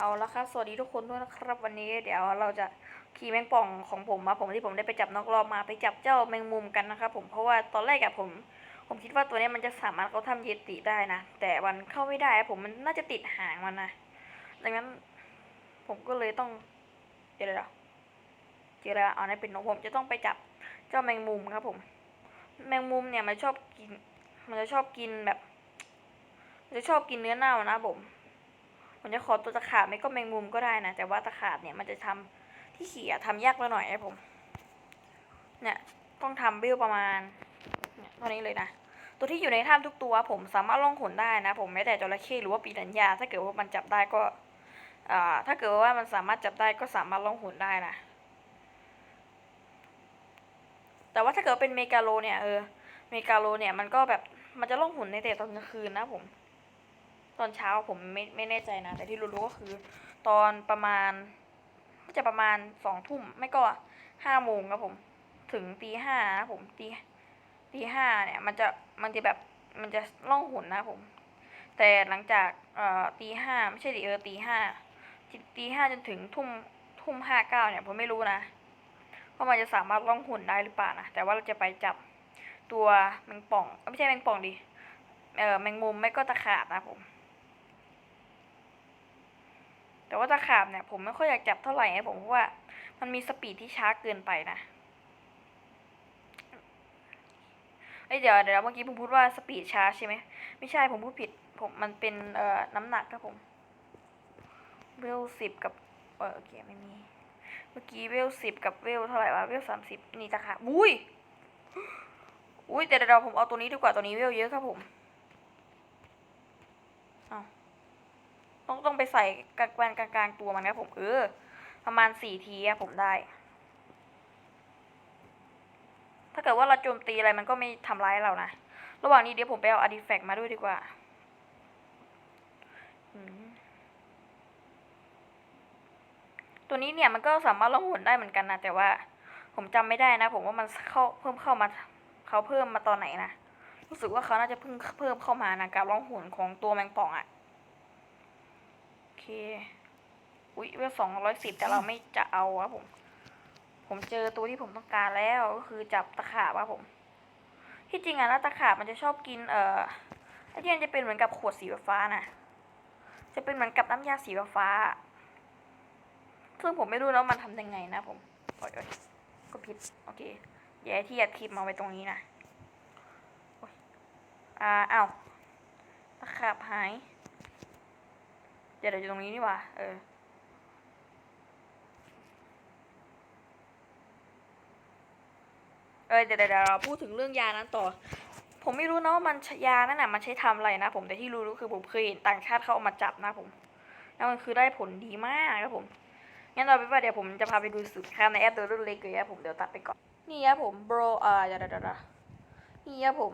เอาละครับ สวัสดีทุกคนด้วยนะครับ วันนี้เดี๋ยวเราจะขี่แมงป่องของผมมาผมที่ผมได้ไปจับนกรอบมาไปจับเจ้าแมงมุมกันนะครับผมเพราะว่าตอนแรกอะผม ผมคิดว่าตัวนี้มันจะสามารถเขาทำเยติได้นะ แต่มันเข้าไม่ได้ผมมันน่าจะติดหางมันนะดังนั้น ผมก็เลยต้องเจออะไรอเจออะไรอะเอาในนเป็นนกผมจะต้องไปจับเจ้าแมงมุมครับ ผม แมงมุมเนี่ยมันชอบกิน มันจะชอบกินแบบ มันจะชอบกินเนื้อเน่านะผม ผมจะขอตัวตะขาบไม่ก็แมงมุมก็ได้นะ แต่ว่าตะขาบเนี่ยมันจะทำที่เขี่ยทำยากไปหน่อยไอ้ผม เนี่ยต้องทำบิลประมาณเนี่ยเท่านี้เลยนะ ตัวที่อยู่ในถ้ำทุกตัว ผมสามารถล่องหนได้นะ ผมแม้แต่จระเข้หรือว่าปีนัญญา ถ้าเกิดว่ามันจับได้ก็ถ้าเกิดว่ามันสามารถจับได้ก็สามารถล่องหนได้นะ แต่ว่าถ้าเกิดเป็นเมกาโลเนี่ยเออ เมกาโลเนี่ยมันก็แบบมันจะล่องหนในแต่ตอนกลางคืนนะผม ตอนเช้าผมไม่ไม่แน่ใจนะ แต่ที่รู้ๆก็คือ ตอนประมาณก็จะประมาณสองทุ่มไม่ก็ห้าโมงครับผม ถึงตีห้านะผมตีตีห้าเนี่ย มันจะมันจะแบบมันจะล่องหุนนะผม แต่หลังจากเอ่อตีห้าไม่ใช่ดิเออตีห้าตีห้าจนถึงทุ่มทุ่มห้าเก้าเนี่ยผมไม่รู้นะว่ามันจะสามารถล่องหุนได้หรือเปล่านะแต่ว่าเราจะไปจับตัวแมงป่องไม่ใช่แมงป่องดิเออแมงมุมไม่ก็ตะขาบนะผม แต่ว่าตะขาบเนี่ยผมไม่ค่อยอยากจับเท่าไหร่นะผมเพราะว่า มันมีสปีดที่ช้าเกินไปนะเอ้ยเดี๋ยวเดี๋ยวเมื่อกี้ผมพูดว่าสปีดช้าใช่ไหมไม่ใช่ผมพูดผิด ผมมันเป็นเอ่อน้ำหนักครับผมเวลสิบกับเออโอเคไม่มี เมื่อกี้เวลสิบกับเวลเท่าไหร่วะเวลสามสิบนี่ตะขาบอุ้ยอุ้ยแต่เดี๋ยวผมเอาตัวนี้ดีกว่าตัวนี้เวลเยอะครับผม ต้องต้องไปใส่กลางกลางกลางๆตัวมันครับผมเออประมาณสี่ทีอะผมได้ ถ้าเกิดว่าเราโจมตีอะไรมันก็ไม่ทำร้ายเรานะ ระหว่างนี้เดี๋ยวผมไปเอาอาร์ติแฟกต์มาด้วยดีกว่าตัวนี้เนี่ยมันก็สามารถล่องหนได้เหมือนกันนะแต่ว่าผมจำไม่ได้นะ ผมว่ามันเข้าเพิ่มเข้ามาเขาเพิ่มมาตอนไหนนะรู้สึกว่าเขาน่าจะเพิ่งเพิ่มเข้ามานะการล่องหนของตัวแมงป่องอะโอเคอุ๊ยเวลสองร้อยสิบแต่เราไม่จะเอาครับผม ผมเจอตัวที่ผมต้องการแล้วก็คือจับตะขาบครับผม ที่จริงอะนะตะขาบมันจะชอบกินเอ่อไอ้ที่มันจะเป็นเหมือนกับขวดสีฟ้านะจะเป็นเหมือนกับน้ำยาสีฟ้า ซึ่งผมไม่รู้นะว่ามันทำยังไงนะผมโอ๊ยก็ผิดโอเคเดี๋ยวไอ้ที่อัดคลิปมาไว้ตรงนี้นะอ่าอ้าวตะขาบหาย ดี๋ยวเราอยู่ตรงนี้นี่หว่า เออ เออเดี๋ยวเดี๋ยวเราพูดถึงเรื่องยานั้นต่อ ผมไม่รู้นะว่ามันยานั่นน่ะมันใช้ทำอะไรนะผมแต่ที่รู้ๆคือผมเคยเห็นต่างชาติเขาเอามาจับนะผม แล้วมันคือได้ผลดีมากครับผม งั้นเราไปว่าเดี๋ยวผมจะพาไปดูสูตรค่าในแอปตัวรุ่นเล็กเลยครับผมเดี๋ยวตัดไปก่อน นี่ครับผม bro อ่าเดี๋ยวเดี๋ยวเดี๋ยวนี่ครับผม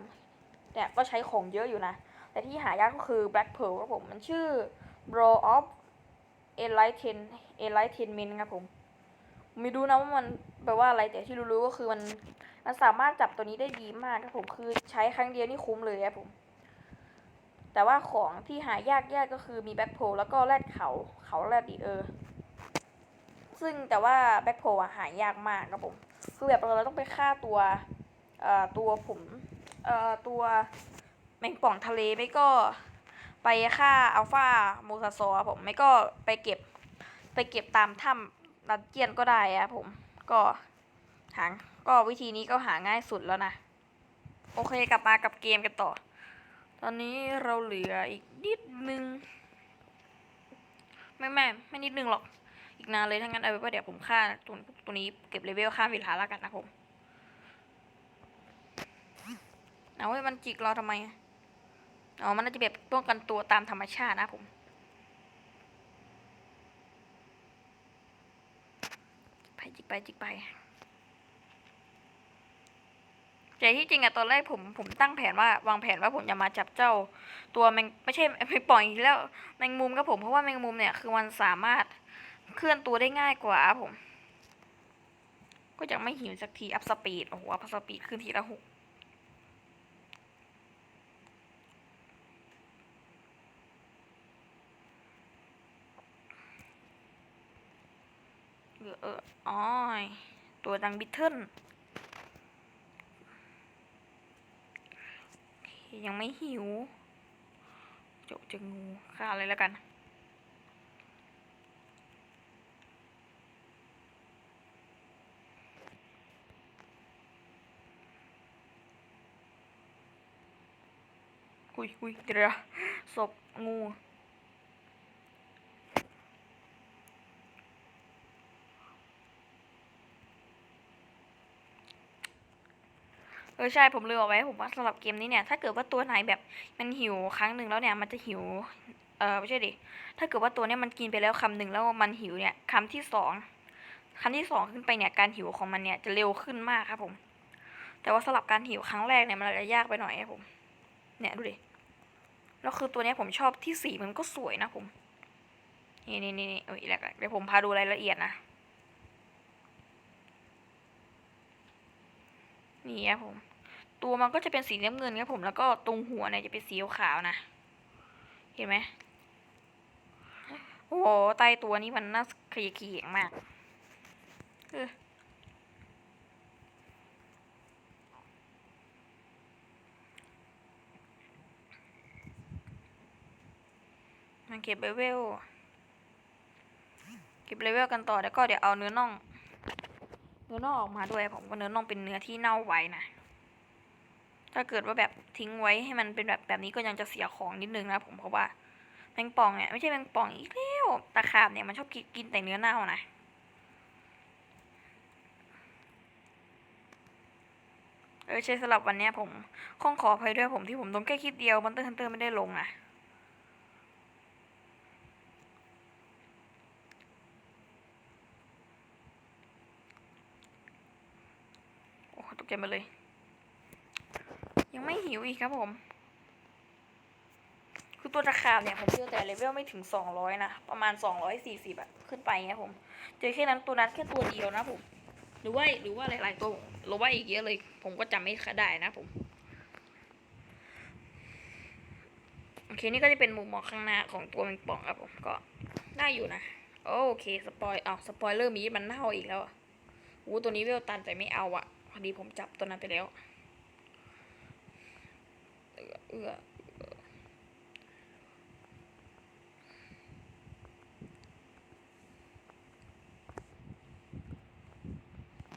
เนี่ยก็ใช้ของเยอะอยู่นะ แต่ที่หายากก็คือ black pearl ครับผม มันชื่อ bro of enlighten enlightenment ครับผม ไม่รู้นะว่ามันแปลว่าอะไรแต่ที่รู้ๆก็คือมันมันสามารถจับตัวนี้ได้ดีมากครับผมคือใช้ครั้งเดียวนี่คุ้มเลยครับผม แต่ว่าของที่หายากแยกก็คือมีแบ็คโพลแล้วก็แรดเขาเขาแรดดีเออซึ่งแต่ว่าแบ็คโพลอะหายากมากครับผม คือแบบเราต้องไปฆ่าตัวเอ่อตัวผมเอ่อตัวแมงป่องทะเลไม่ก็ ไปฆ่าอัลฟาโมซาซอร์ครับผม ไม่ก็ไปเก็บไปเก็บตามถ้ำดันเจียนก็ได้อะผม ก็หางก็วิธีนี้ก็หาง่ายสุดแล้วนะ โอเคกลับมากับเกมกันต่อ ตอนนี้เราเหลืออีกนิดนึง ไม่ไม่ไม่นิดนึงหรอก อีกนานเลยถ้างั้นเอาไว้ว่าเดี๋ยวผมฆ่าตัวตัวนี้เก็บเลเวลข้ามเวลาแล้วกันนะผม เอาไว้มันจิกเราทำไมอะ อ๋อ มันน่าจะแบบป้องกันตัวตามธรรมชาตินะผม ไปจิกไปจิกไปแต่ที่จริงอะตอนแรกผมผมตั้งแผนว่าวางแผนว่าผมจะมาจับเจ้า ตัวแมงไม่ใช่แมงป่องอีกแล้วแมงมุมครับผมเพราะว่าแมงมุมเนี่ยคือมันสามารถเคลื่อนตัวได้ง่ายกว่าผม ก็ยังไม่หิวสักทีอัพสปีดโอ้โหอัพสปีดขึ้นทีละหก เอออออ๋อยตัวดังบิทเทิลยังไม่หิวจบจะงูฆ่าเลยแล้วกันอุยอุยเดี๋ยวศพงู ออใช่ผมลืมเอาไว้ผมว่าสำหรับเกมนี้เนี่ยถ้าเกิดว่าตัวไหนแบบมันหิวครั้งหนึ่งแล้วเนี่ยมันจะหิวเออไม่ใช่ดิถ้าเกิดว่าตัวเนี้ยมันกินไปแล้วคำหนึ่งแล้วมันหิวเนี่ยคำที่สองคำที่สองขึ้นไปเนี่ยการหิวของมันเนี่ยจะเร็วขึ้นมากครับผม แต่ว่าสำหรับการหิวครั้งแรกเนี่ยมันอาจจะยากไปหน่อยครับผม เนี่ยดูดิแล้วคือตัวเนี้ยผมชอบที่สีมันก็สวยนะผม นี่นี่นี่นี่เอ้ยแล้วเดี๋ยวผมพาดูรายละเอียดนะ นี่ครับผม ตัวมันก็จะเป็นสีน้ำเงินครับผมแล้วก็ตรงหัวเนี่ยจะเป็นสีขาวนะ เห็นไหมโอ้โหใต้ตัวนี้มันน่าขยะแขยงมากเออมาเก็บเลเวล เก็บเลเวลกันต่อแล้วก็เดี๋ยวเอาเนื้อน่อง เนื้อน่องออกมาด้วยผมว่าเนื้อน่องเป็นเนื้อที่เน่าไว้นะ ถ้าเกิดว่าแบบทิ้งไว้ให้มันเป็นแบบแบบนี้ก็ยังจะเสียของนิดนึงนะผมเพราะว่าแมงป่องเนี่ยไม่ใช่แมงป่องอีกแล้วตะขาบเนี่ยมันชอบกินแต่เนื้อเน่านะเออใช่สำหรับวันนี้ผมข้องขออภัยด้วยผมที่ผมลงแค่คลิปเดียวมันเตอร์ฮันเตอร์ไม่ได้ลงอะโอ้ตกใจมาเลย ยังไม่หิวอีกครับผม คือตัวตะขาบเนี่ยผมเจอแต่เลเวลไม่ถึงสองร้อยนะ ประมาณสองร้อยสี่สิบอะขึ้นไปเงี้ยผม เจอแค่นั้นตัวนั้นแค่ตัวเดียวนะผม หรือว่าหรือว่าหลายๆตัวหรือว่าอีกเยอะเลย ผมก็จำไม่ได้นะผม โอเคนี่ก็จะเป็นมุมมองข้างหน้าของตัวแมงป่องครับผม ก็ได้อยู่นะ โอเคสปอยเอาสปอยเลอร์มีมันเน่าอีกแล้วอู้ตัวนี้เวลตันแต่ไม่เอาอะพอดีผมจับตัวนั้นไปแล้ว เอื้อ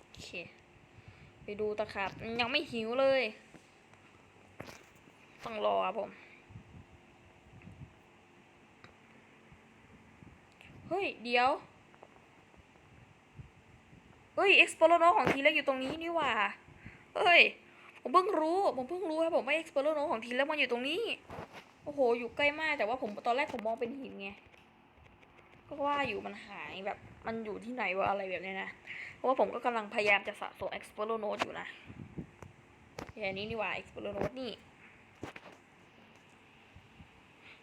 โอเค ไปดูตะขาบยังไม่หิวเลย ต้องรอครับผม เฮ้ย เดี๋ยวเฮ้ย เอ็กซ์โพโลโนของทีเล็กอยู่ตรงนี้นี่ว่าเฮ้ย ผมเพิ่งรู้ ผมเพิ่งรู้ครับผมว่าเอ็กซ์โพลโนของทีเล็กมันอยู่ตรงนี้ โอ้โห อยู่ใกล้มาก แต่ว่าผมตอนแรกผมมองเป็นหินไง ก็ว่าอยู่มันหายแบบ มันอยู่ที่ไหนวะอะไรแบบเนี้ยนะ เพราะว่าผมก็กำลังพยายามจะสะสม Explorer Note อยู่นะอย่างนี้นี่หว่า Explorer Note นี่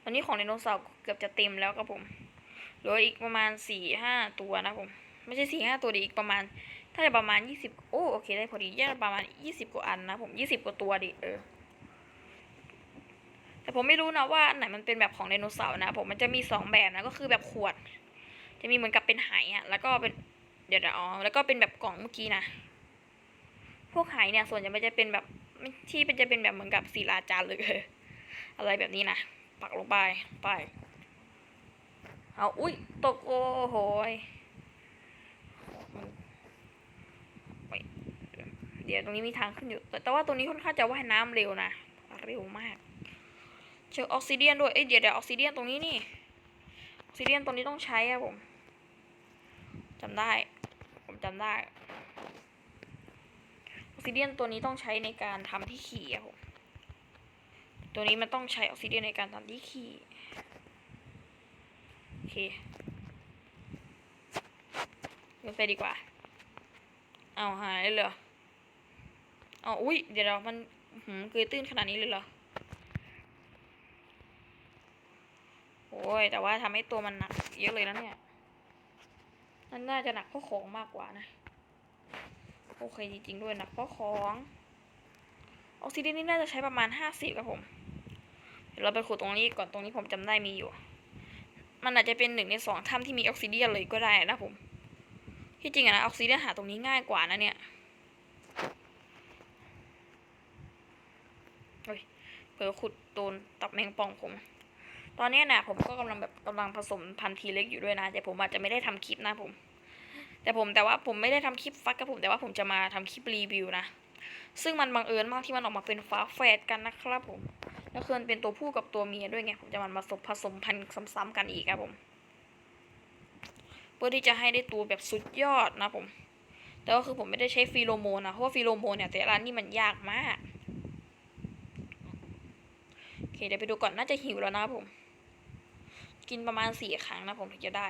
ตอนนี้ของไดโนเสาร์เกือบจะเต็มแล้วครับผมเหลืออีกประมาณสี่ห้าตัวนะผม ไม่ใช่สี่ห้าตัวดีอีกประมาณ ถ้าจะประมาณยี่สิบโอ้โอเคได้พอดีแยกประมาณยี่สิบกว่าอันนะผมยี่สิบกว่าตัวดิเออ แต่ผมไม่รู้นะว่าอันไหนมันเป็นแบบของไดโนเสาร์นะ ผมมันจะมีสองแบบนะก็คือแบบขวด จะมีเหมือนกับเป็นไหอะแล้วก็เป็นเดี๋ยวๆอ๋อแล้วก็เป็นแบบกล่องเมื่อกี้นะพวกไหเนี่ยส่วนใหญ่มันจะเป็นแบบที่เป็นจะเป็นแบบเหมือนกับศิลาจารึกอะไรแบบนี้นะปักลงไปไปเอาอุ้ยตกโอ้โหยมันไป เดี๋ยวตรงนี้มีทางขึ้นอยู่ แต่ว่าตรงนี้ค่อนข้างจะว่ายน้ำเร็วนะ เร็วมาก เจอออกซิเดียนด้วย เอ้ยเดี๋ยวเดี๋ยวออกซิเดียนตรงนี้นี่ ออกซิเดียนตรงนี้ต้องใช้อะผมจำได้ ผมจำได้ ออกซิเดียนตัวนี้ต้องใช้ในการทำที่ขี่อะผม ตัวนี้มันต้องใช้ออกซิเดียนในการทำที่ขี่ โอเคเดินไปดีกว่า เอาหายเลยเหร อเอาอุ้ยเดี๋ยวเรามันหืมเกยตื้นขนาดนี้เลยเหรอ โอ้ยแต่ว่าทำให้ตัวมันหนักเยอะเลยนะเนี่ยนั่นน่าจะหนักเพราะของมากกว่านะ โอเคจริงๆด้วยหนักเพราะของออกซิเดนนี่น่าจะใช้ประมาณห้าสิบครับผม เดี๋ยวเราไปขุดตรงนี้ก่อนตรงนี้ผมจำได้มีอยู่ มันอาจจะเป็นหนึ่งในสองถ้ำที่มีออกซิเดียนเลยก็ได้นะผม ที่จริงอะนะออกซิเดียนหาตรงนี้ง่ายกว่านะเนี่ยเฮ้ยเผ ลอขุดโดนตับแมงป่องผม ตอนนี้นะผมก็กำลังแบบกำลังผสมพันธุ์ทีเล็กอยู่ด้วยนะ แต่ผมอาจจะไม่ได้ทำคลิปนะผม แต่ผมแต่ว่าผมไม่ได้ทำคลิปฟักกับผมแต่ว่าผมจะมาทำคลิปรีวิวนะ ซึ่งมันบังเอิญมากที่มันออกมาเป็นฟ้าแฝดกันนะครับผม แล้วคือมันเป็นตัวผู้กับตัวเมียด้วยไงผมจะมันมาผสมพันธุ์ซ้ำๆกันอีกครับผมเพื่อที่จะให้ได้ตัวแบบสุดยอดนะผม แต่ก็คือผมไม่ได้ใช้ฟีโรโมนนะเพราะว่าฟีโรโมนเนี่ยแต่ละนี่มันยากมาก เคเดี๋ยวไปดูก่อนน่าจะหิวแล้วนะผม กินประมาณสี่ครั้งนะผมถึงจะได้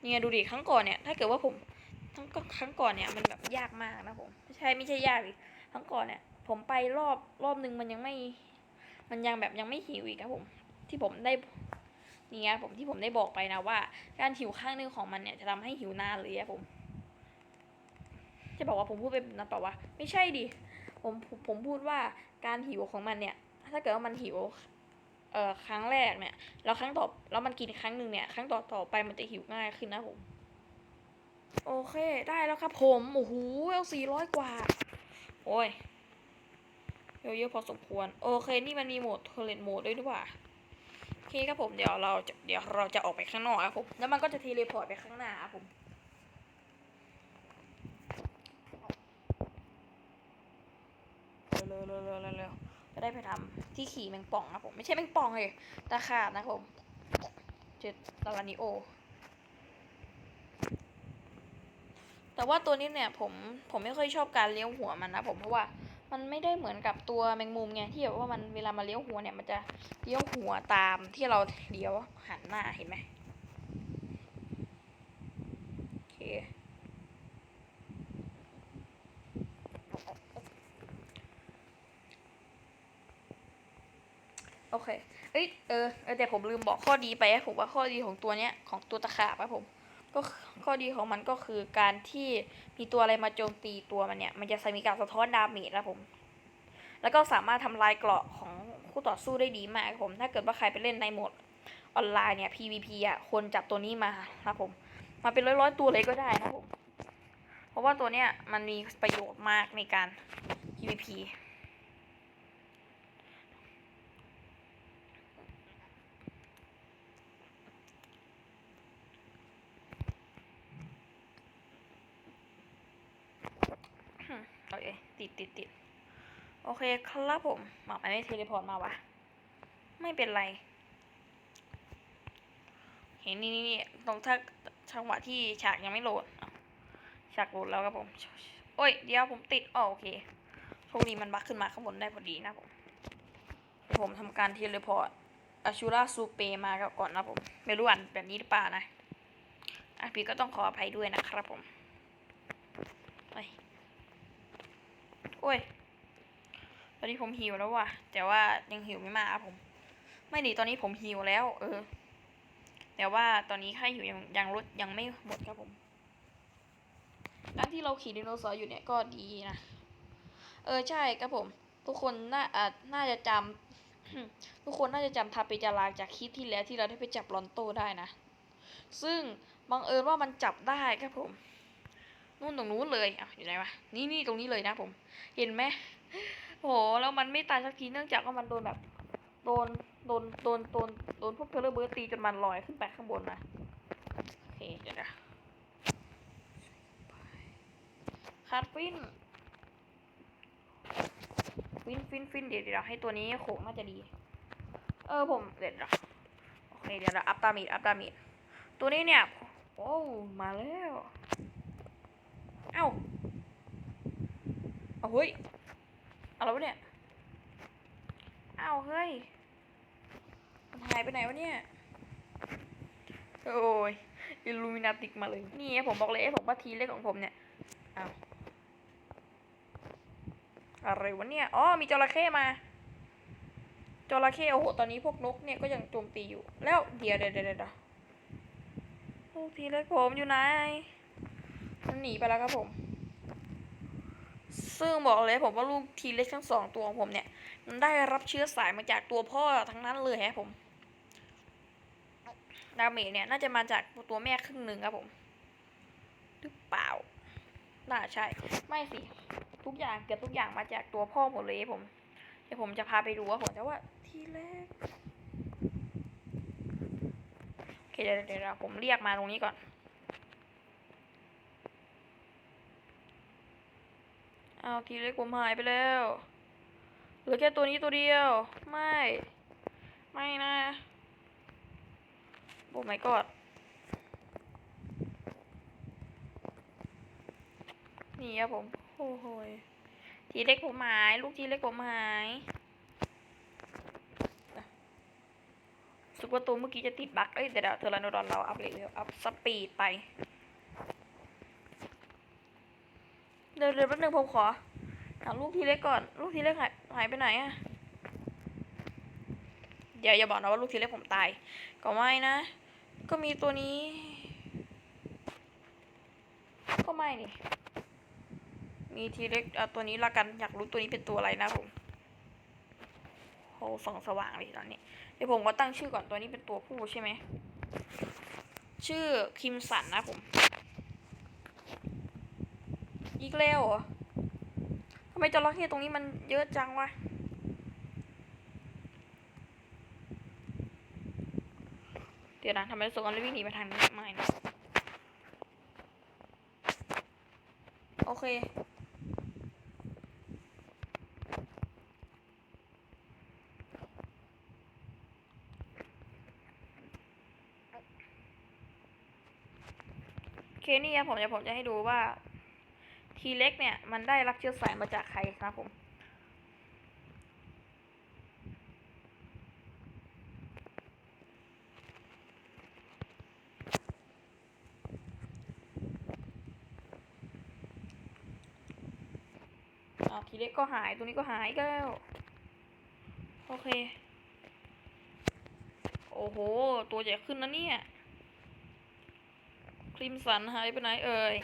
เนี่ยดูดิครั้งก่อนเนี่ย ถ้าเกิดว่าผมทั้งครั้งก่อนเนี่ยมันแบบยากมากนะผมไม่ใช่ไม่ใช่ยากดิครั้งก่อนเนี่ย ผมไปรอบรอบนึงมันยังไม่ มันยังแบบยังไม่หิวอีกครับผม ที่ผมได้นี่ไงผมที่ผมได้บอกไปนะว่า การหิวข้างหนึงของมันเนี่ยจะทำให้หิวนานเลยครับผม จะบอกว่าผมพูดไปนั้นเปล่าวะไม่ใช่ดิ ผมผมพูดว่าการหิวของมันเนี่ย ถ้าเกิดว่ามันหิวเอ่อครั้งแรกเนี่ยแล้วครั้งต่อแล้วมันกินครั้งหนึ่งเนี่ยครั้งต่อต่อไปมันจะหิวง่ายขึ้นนะผม โอเคได้แล้วครับ ผมโอ้โหเอาสี่ร้อยกว่า โอ้ยเยอะเยอะพอสมควร โอเค นี่มันมีโหมดเทเลนโหมดด้วยด้วยว่าโอเคครับผมเดี๋ยวเราจะเดี๋ยวเราจะออกไปข้างนอกครับผมแล้วมันก็จะเทเลพอร์ตไปข้างหน้าครับผม เร็วเร็วเร็วเร็วจะได้ไปทำที่ขี่แมงป่องนะผม ไม่ใช่แมงป่องเลยตาขาดนะผมเจ็ดตาลานิโอ แต่ว่าตัวนี้เนี่ยผมผมไม่ค่อยชอบการเลี้ยวหัวมันนะผมเพราะว่ามันไม่ได้เหมือนกับตัวแมงมุมไงที่แบบว่ามันเวลามาเลี้ยวหัวเนี่ยมันจะเลี้ยวหัวตามที่เราเลี้ยวหันหน้าเห็นไหมโอเค โอเค เอ้ยเออแต่ผมลืมบอกข้อดีไปอะผมว่าข้อดีของตัวเนี้ยของตัวตะขาบอะผม ก็ข้อดีของมันก็คือการที่มีตัวอะไรมาโจมตีตัวมันเนี่ย มันจะมีการสะท้อนดาเมจนะผม แล้วก็สามารถทำลายเกราะของคู่ต่อสู้ได้ดีมากครับผม ถ้าเกิดว่าใครไปเล่นในโหมดออนไลน์เนี่ย PVP อะคนจับตัวนี้มาครับผม มาเป็นร้อยๆตัวเลยก็ได้นะผม เพราะว่าตัวเนี้ยมันมีประโยชน์มากในการ PVP โอเค ติดติดติดโอเคครับผมหมาไม่เทเลพอร์ตมาวะ ไม่เป็นไร เห็นนี่นี่นี่ตรงถ้าจังหวะที่ฉากยังไม่โหลดฉากโหลดแล้วครับผม โอ้ย เดี๋ยวผมติดอ๋อโอเคโชคดีมันบักขึ้นมาข้างบนได้พอดีนะผมผมทำการเทเลพอร์ตอาชูราซูเปมาก่อนนะผม ไม่รู้อ่านแบบนี้หรือเปล่านะอะพี่ก็ต้องขออภัยด้วยนะครับผมเฮ้ย โอ้ย ตอนนี้ผมหิวแล้วว่ะ แต่ว่ายังหิวไม่มากครับผม ไม่ดีตอนนี้ผมหิวแล้ว เออ แต่ว่าตอนนี้ค่าหิวยังยังลดยังไม่หมดครับผมการที่เราขี่ไดโนเสาร์อยู่เนี่ยก็ดีนะ เออใช่ครับผม ทุกคนน่าอ่าน่าจะจำทุกคนน่าจะจำทาเปจาราจากคลิปที่แล้วที่เราได้ไปจับลอนโตได้นะ ซึ่งบังเอิญว่ามันจับได้ครับผม นู่นตรงนู้นเลยอะอยู่ไหนวะนี่นี่ตรงนี้เลยนะผม เห็นไหมโหแล้วมันไม่ตายสักทีเนื่องจากว่ามันโดนแบบโดนโดนโดนโดนโดนพวกเทเลอร์เบิร์ตีจนมันลอยขึ้นไปข้างบนนะโอเคเดี๋ยวนะคาร์ฟินฟินฟินฟินเดี๋ยวเดี๋ยวให้ตัวนี้โขงน่าจะดี เออผมเดี๋ยวเดี๋ยวโอเคเดี๋ยวเราอัพตามีดอัพตามีดตัวนี้เนี่ย โอ้มาแล้ว เอ้าเอาเฮ้ยอะไรวะเนี่ยเอ้าเฮ้ยมันหายไปไหนวะเนี่ยโอ้ยอิลูมินาติกมาเลย นี่ผมบอกเลยไอ้ผมว่าทีเล็กของผมเนี่ยเอ้าอะไรวะเนี่ยอ๋อมีจระเข้มาจระเข้โอ้โหตอนนี้พวกนกเนี่ยก็ยังโจมตีอยู่ แล้วเดี๋ยวเดี๋ยวเดี๋ยวเดี๋ยทีเล็กผมอยู่ไหน มันหนีไปแล้วครับผม ซึ่งบอกเลยผมว่าลูกทีเล็กทั้งสองตัวของผมเนี่ย มันได้รับเชื้อสายมาจากตัวพ่อทั้งนั้นเลยฮะผมดาเมจเนี่ยน่าจะมาจากตัวแม่ครึ่งหนึ่งครับผมหรือเปล่า น่าใช่ ไม่สิ ทุกอย่างเกือบทุกอย่างมาจากตัวพ่อหมดเลยผม เดี๋ยวผมจะพาไปดูว่าผมแต่ว่าทีแรกโอเคเดี๋ยวเดี๋ยวเดี๋ยวผมเรียกมาตรงนี้ก่อน เอาทีเล็กผมหายไปแล้วเหลือแค่ตัวนี้ตัวเดียว ไม่ ไม่นะโอ้ my god นี่ครับผมโอ้โหทีเล็กผมหาย ลูกทีเล็กผมหายสึกว่าตัวเมื่อกี้จะติดบั๊กเอ้ยเดี๋ยวเทอร์ราโนดอนเราอัพเลยอัพสปีดไป เดี๋ยวเดี๋ยวแป๊บนึงผมขอหาลูกทีเล็กก่อน ลูกทีเล็กหายหายไปไหนอะเดี๋ยวอย่าบอกนะว่าลูกทีเล็กผมตาย ก็ไม่นะ ก็มีตัวนี้ ก็ไม่นี่ มีทีเล็กเอาตัวนี้ละกัน อยากรู้ตัวนี้เป็นตัวอะไรนะผมโหส่องสว่างเลยตอนนี้ เดี๋ยวผมก็ตั้งชื่อก่อนตัวนี้เป็นตัวผู้ใช่ไหม ชื่อคิมสันนะผม อีกแล้วเหรอทำไมจระเข้ตรงนี้มันเยอะจังวะเดี๋ยวนะทำไมรู้สึกว่าเราวิ่งหนีไปทางนี้ไม่นะโอเคโอเคนี่ผมจะผมจะให้ดูว่า ทีเล็กเนี่ย มันได้รับเชื้อสายมาจากใครครับผม ทีเล็กก็หาย ตัวนี้ก็หายกแล้ว โอเค โอ้โห ตัวใหญ่ขึ้นนะเนี่ย ครีมสันหายไปไหนเอ่ย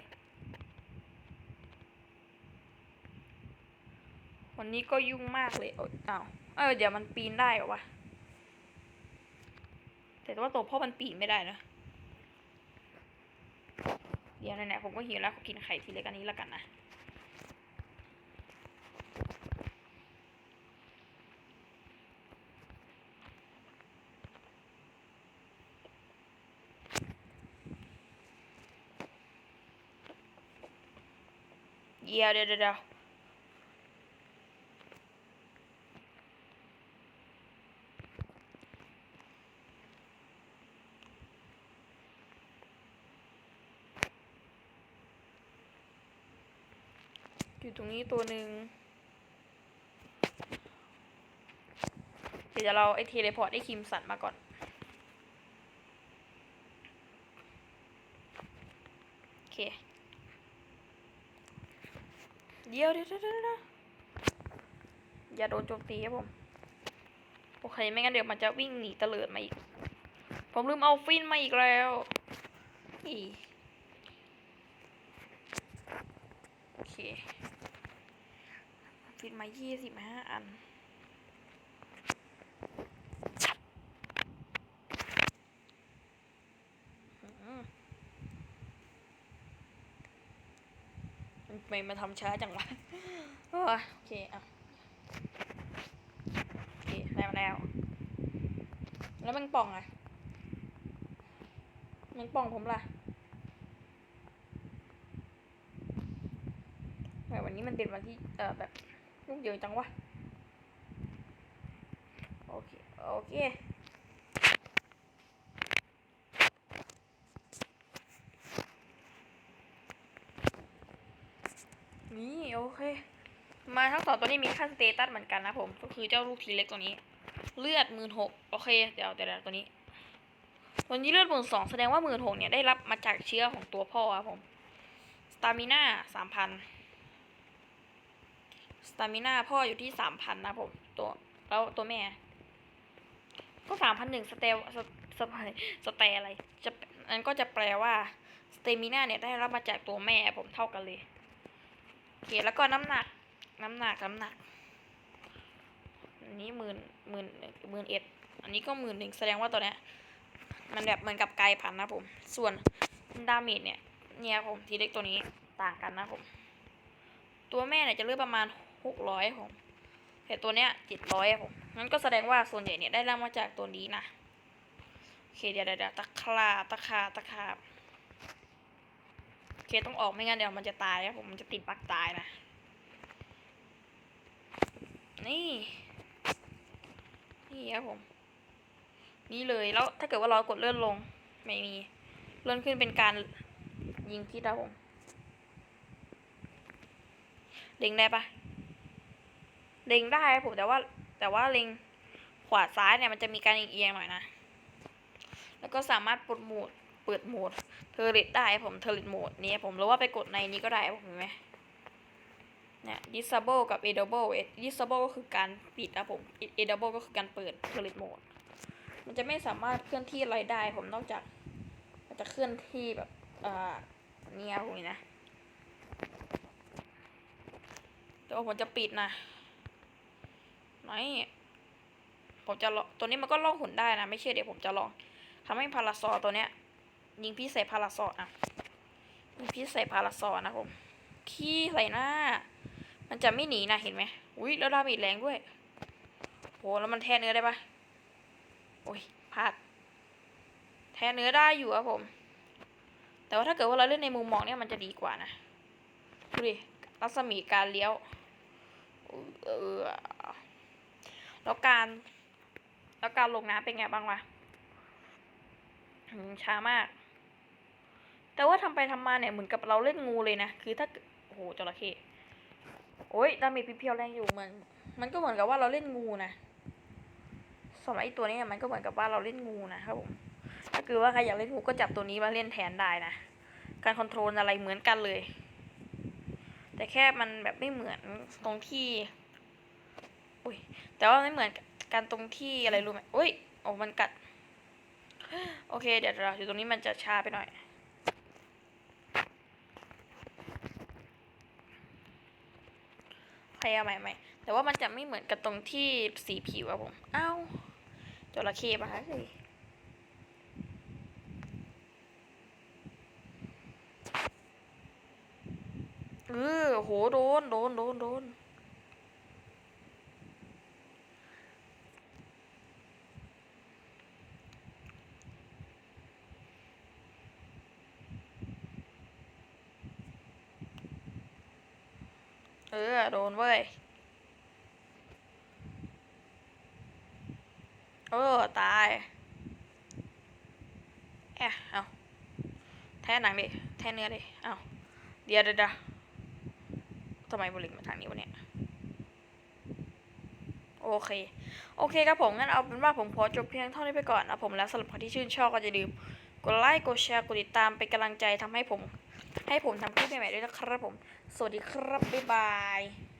วันนี้ก็ยุ่งมากเลยเอ้ยอ้าวเออเดี๋ยวมันปีนได้เหรอวะแต่ว่าตัวพ่อมันปีนไม่ได้นะเดี๋ยวไหนๆผมก็หิวแล้วขอกินไข่ทีเล็กอันนี้แล้วกันนะเดี๋ยวเดี๋ยวเดี๋ยว รงนี้ตัวหนึ่งเดี๋ยวเราไอเทเลพอร์ตไอคิมสันมาก่อน โอเค เดี๋ยวเดี๋ยวเดี๋ยวเดี๋ยวเดี๋ยวอย่าโดนโจมตีครับผม โอเค ไม่งั้นเดี๋ยวมันจะวิ่งหนีเตลิดมาอีก ผมลืมเอาฟินมาอีกแล้วอีโอเค ฟินมายี่สิบห้าอันอืมทำไมมันทำช้าจังวะโอ้ยโอเค อะ โอเคได้มาแล้วแล้วแมันป่องอะแมันป่องผมล่ะทำไมวันนี้มันเป็นวันที่ เอ่อแบบ ยุ่งเหยิงจังวะ โอเค โอเคนี่โอเค มาทั้งสองตัวนี้มีค่าสเตตัสเหมือนกันนะผม ก็คือเจ้าลูกทีเล็กตัวนี้ เลือดหมื่นหกโอเค เดี๋ยวเดี๋ยวเดี๋ยวตัวนี้ ตัวนี้เลือดหมื่นสองแสดงว่าหมื่นหกเนี่ยได้รับมาจากเชื้อของตัวพ่อครับผม สตามิน่าสามพัน สตามิน่าพ่ออยู่ที่สามพันนะผมตัวแล้วตัวแม่ ก็สามพันหนึ่งสเตลสสสเตอะไรจะอันก็จะแปลว่าสเตมิน่าเนี่ยได้รับมาจากตัวแม่ผมเท่ากันเลยโอเคแล้วก็น้ำหนัก น้ำหนักน้ำหนักอันนี้หมื่นหมื่นหมื่นเอ็ดอันนี้ก็หมื่นหนึ่งแสดงว่าตัวเนี้ยมันแบบเหมือนกับไกลพันนะผม ส่วนดาเมจเนี่ยเนี่ยผมทีเล็กตัวนี้ต่างกันนะผม ตัวแม่เนี่ยจะเลือกประมาณ หกร้อยผมแต่ตัวเนี้ยเจ็ดร้อยผมงั้นก็แสดงว่าส่วนใหญ่เนี่ยได้รับมาจากตัวนี้นะโอเคเดี๋ยวเดี๋ยวเดี๋ยวตะคราบตะขาบตะขาบโอเคต้องออกไม่งั้นเดี๋ยวมันจะตายครับผมมันจะติดปักตายนะ นี่นี่ครับผม นี่เลยแล้วถ้าเกิดว่าเรากดเลื่อนลงไม่มีเลื่อนขึ้นเป็นการยิงพิษครับผมเล็งได้ปะ เล็งได้ผมแต่ว่าแต่ว่าเล็งขวาซ้ายเนี่ยมันจะมีการเอียงหน่อยนะ แล้วก็สามารถปลดโหมดเปิดโหมดเทอร์เรตได้ผมเทอร์เรตโหมดนี้ผมหรือว่าไปกดในนี้ก็ได้ผมเห็นไหมเนี่ย disable กับ enable disable ก็คือการปิดนะผม enable ก็คือการเปิดเทอร์เรตโหมดมันจะไม่สามารถเคลื่อนที่อะไรได้ ผมนอกจาก มันจะเคลื่อนที่แบบเอ่อเนี่ยพวกนี้นะแต่ว่าผมจะปิดนะ ไหนผมจะลองตัวนี้มันก็ล่องหนได้นะ ไม่เชื่อเดี๋ยวผมจะลองทำให้พาราซอตัวเนี้ย ยิงพี่ใส่พาราซออะยิงพี่ใส่พาราซอนะผมขี้ใส่หน้า มันจะไม่หนีนะเห็นไหมอุ้ยแล้วดาเมจแรงด้วยโหแล้วมันแทนเนื้อได้ปะโอ้ยพลาดแทนเนื้อได้อยู่ครับผม แต่ว่าถ้าเกิดว่าเราเล่นในมุมมองเนี่ยมันจะดีกว่านะดูดิรัศมีการเลี้ยวเออ แล้วการแล้วการลงน้ำเป็นไงบ้างวะช้ามาก แต่ว่าทำไปทำมาเนี่ยเหมือนกับเราเล่นงูเลยนะ คือถ้าโอ้โหจระเข้โอ้ยดาเมจเพียวแรงอยู่มันมันก็เหมือนกับว่าเราเล่นงูนะสำหรับไอตัวนี้มันก็เหมือนกับว่าเราเล่นงูนะครับผมถ้าเกิดว่าใครอยากเล่นงูก็จับตัวนี้มาเล่นแทนได้นะ การคอนโทรลอะไรเหมือนกันเลย แต่แค่มันแบบไม่เหมือนตรงที่ อุ้ยแต่ว่าไม่เหมือนกันตรงที่อะไรรู้ไหมอุ้ยโอ้มันกัด โอเค เดี๋ยวเราอยู่ตรงนี้มันจะช้าไปหน่อยใครเอาใหม่ใหม่แต่ว่ามันจะไม่เหมือนกับตรงที่สีผิวอะผม เอ้าจระเข้ปะคะเฮ้ยเออโห โดน โดน โดน โดน เออ โดนเว้ย เออ ตายแอะเอาแท้หนังดิ แท้เนื้อดิ เอาเดี๋ยวเดี๋ยวเดี๋ยทำไมบริกมาทางนี้วะเนี่ย โอเค โอเคครับผม งั้นเอาเป็นว่าผมขอจบเพียงเท่านี้ไปก่อนนะผมแล้วสำหรับครที่ชื่นชอบก็จะลืมกดไลค์ กดแชร์ กดติดตามเป็นกำลังใจทำให้ผม ให้ผมทำคลิปใหม่ๆด้วยนะครับผม สวัสดีครับ บ๊ายบาย